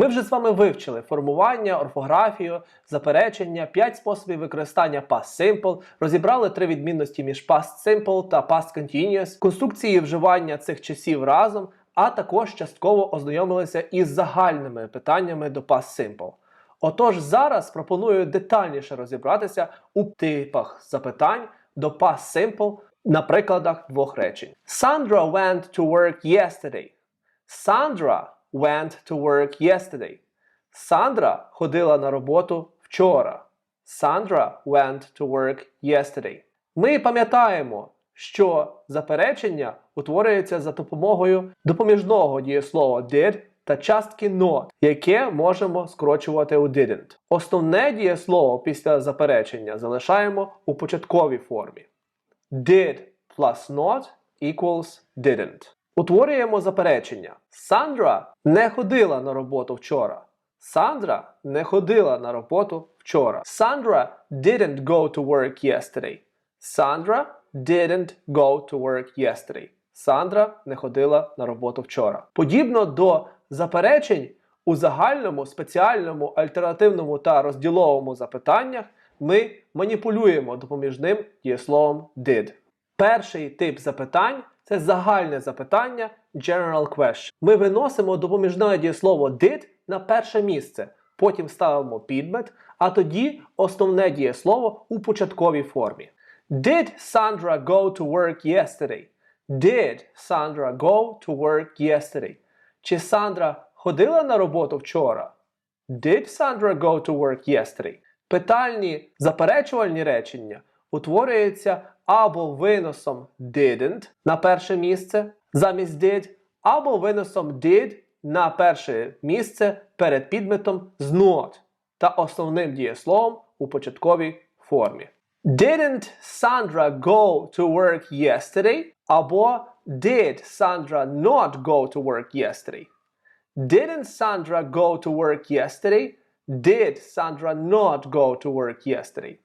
Ми вже з вами вивчили формування, орфографію, заперечення, 5 способів використання past simple, розібрали три відмінності між past simple та past continuous, конструкції вживання цих часів разом, а також частково ознайомилися із загальними питаннями до past simple. Отож, зараз пропоную детальніше розібратися у типах запитань до past simple на прикладах двох речень. Sandra went to work yesterday. Sandra went to work yesterday. Сандра ходила на роботу вчора. Sandra went to work yesterday. Ми пам'ятаємо, що заперечення утворюється за допомогою допоміжного дієслова did та частки not, яке можемо скорочувати у didn't. Основне дієслово після заперечення залишаємо у початковій формі. Did plus not equals didn't. Утворюємо заперечення. Сандра не ходила на роботу вчора. Сандра не ходила на роботу вчора. Sandra didn't go to work yesterday. Sandra didn't go to work yesterday. Сандра не ходила на роботу вчора. Подібно до заперечень у загальному, спеціальному, альтернативному та розділовому запитаннях ми маніпулюємо допоміжним дієсловом did. Перший тип запитань це загальне запитання general question. Ми виносимо допоміжне дієслово did на перше місце, потім ставимо підмет, а тоді основне дієслово у початковій формі. Did Sandra go to work yesterday? Did Sandra go to work yesterday? Чи Сандра ходила на роботу вчора? Did Sandra go to work yesterday? Питальні заперечувальні речення утворюються або виносом didn't на перше місце замість did, або виносом did на перше місце перед підметом з not та основним дієсловом у початковій формі. Didn't Sandra go to work yesterday? Або Did Sandra not go to work yesterday? Didn't Sandra go to work yesterday? Did Sandra not go to work yesterday?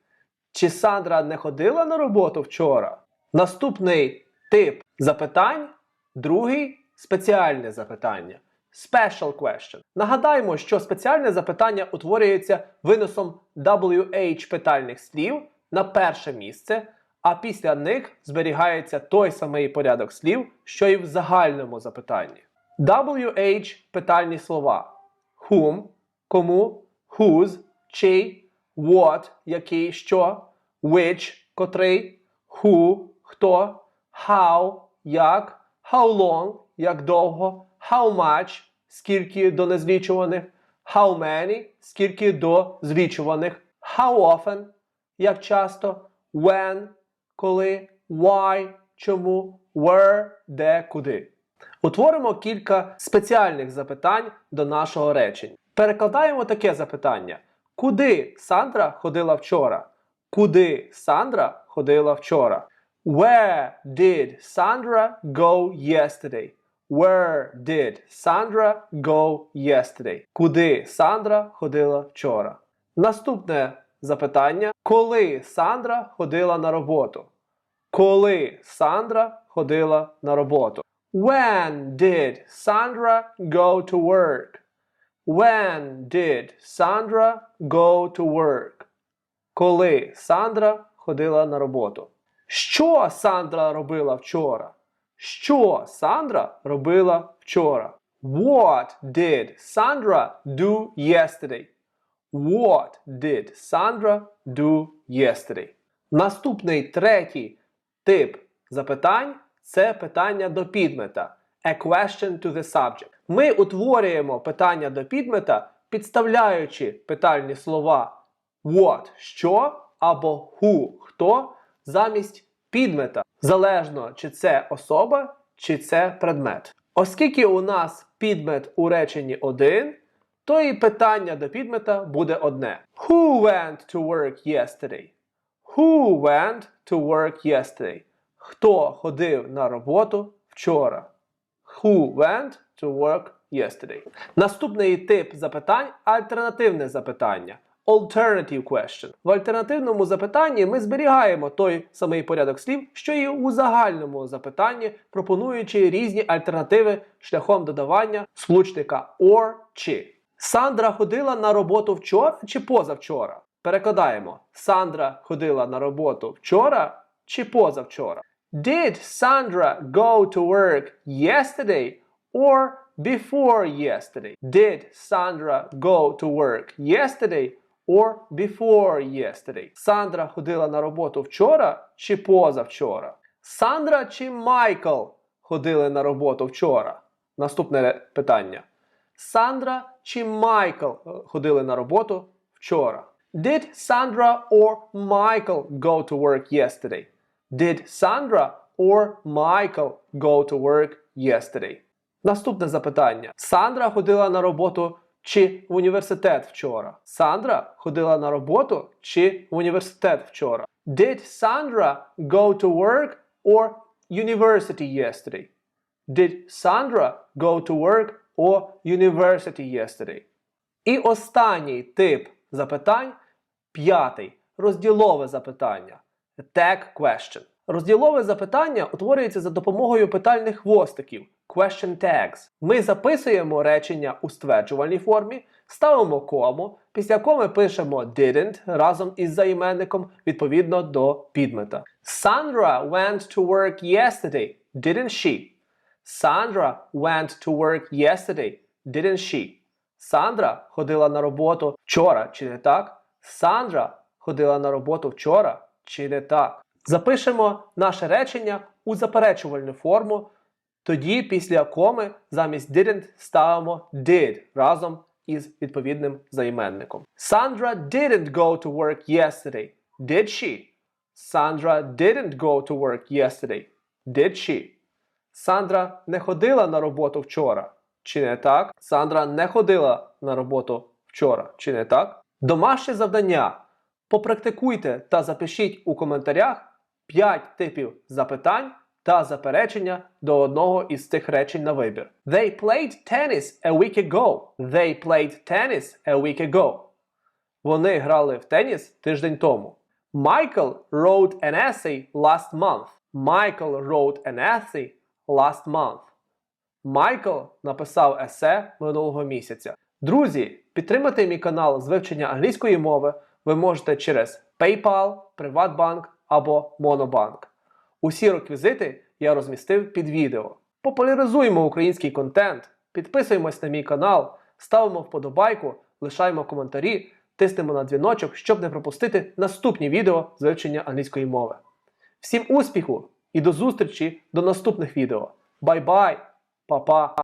Чи Сандра не ходила на роботу вчора? Наступний тип запитань, другий спеціальне запитання. Special question. Нагадаємо, що спеціальне запитання утворюється виносом WH питальних слів на перше місце, а після них зберігається той самий порядок слів, що і в загальному запитанні. WH питальні слова. Whom – кому, whose – чий, what – який, що, which – котрий, who – хто, how – як, how long – як довго, how much – скільки до незлічуваних, how many – скільки до злічуваних, how often – як часто, when – коли, why – чому, where – де, куди. Утворимо кілька спеціальних запитань до нашого речення. Перекладаємо таке запитання: Куди Сандра ходила вчора? Куди Сандра ходила вчора? Where did Sandra go yesterday? Where did Sandra go yesterday? Куди Сандра ходила вчора? Наступне запитання: Коли Сандра ходила на роботу? Коли Сандра ходила на роботу? When did Sandra go to work? When did Sandra go to work? Коли Сандра ходила на роботу? Що Сандра робила вчора? Що Сандра робила вчора? What did Sandra do yesterday? What did Sandra do yesterday? Наступний третій тип запитань це питання до підмета. A question to the subject. Ми утворюємо питання до підмета, підставляючи питальні слова what що або who хто замість підмета, залежно чи це особа, чи це предмет. Оскільки у нас підмет у реченні один, то і питання до підмета буде одне. Who went to work yesterday? Who went to work yesterday? Хто ходив на роботу вчора? Who went to work yesterday? Наступний тип запитань альтернативне запитання. Alternative question. В альтернативному запитанні ми зберігаємо той самий порядок слів, що і у загальному запитанні, пропонуючи різні альтернативи шляхом додавання сполучника or чи. Сандра ходила на роботу вчора чи позавчора? Перекладаємо. Сандра ходила на роботу вчора чи позавчора? Did Sandra go to work yesterday or before yesterday? Did Sandra go to work yesterday or before yesterday? Сандра ходила на роботу вчора чи позавчора? Сандра чи Майкл ходили на роботу вчора? Наступне питання. Сандра чи Майкл е, ходили на роботу вчора? Did Sandra or Michael go to work yesterday? Did Sandra or Michael go to work yesterday? Наступне запитання. Сандра ходила на роботу чи в університет вчора? Сандра ходила на роботу чи в університет вчора? Did Sandra go to work or university yesterday? Did Sandra go to work or university yesterday? І останній тип запитань п'ятий розділове запитання. Tag question. Розділове запитання утворюється за допомогою питальних хвостиків question tags. Ми записуємо речення у стверджувальній формі, ставимо кому, після коми пишемо didn't разом із займенником відповідно до підмета. Sandra went to work yesterday, didn't she? Sandra went to work yesterday, didn't she? Сандра ходила на роботу вчора, чи не так? Сандра ходила на роботу вчора, чи не так? Запишемо наше речення у заперечувальну форму. Тоді після коми замість didn't ставимо did разом із відповідним займенником. Sandra didn't go to work yesterday. Did she? Sandra didn't go to work yesterday. Did she? Сандра не ходила на роботу вчора. Чи не так? Сандра не ходила на роботу вчора. Чи не так? Домашнє завдання. Попрактикуйте та запишіть у коментарях 5 типів запитань та заперечення до одного із цих речень на вибір. They played tennis a week ago. They played tennis a week ago. Вони грали в теніс тиждень тому. Michael wrote an essay last month. Michael wrote an essay last month. Майкл написав есе минулого місяця. Друзі, підтримати мій канал з вивчення англійської мови ви можете через PayPal, Приватбанк або Монобанк. Усі реквізити я розмістив під відео. Популяризуємо український контент, підписуємось на мій канал, ставимо вподобайку, лишаємо коментарі, тиснемо на дзвіночок, щоб не пропустити наступні відео з вивчення англійської мови. Всім успіху і до зустрічі до наступних відео. Бай-бай, па-па!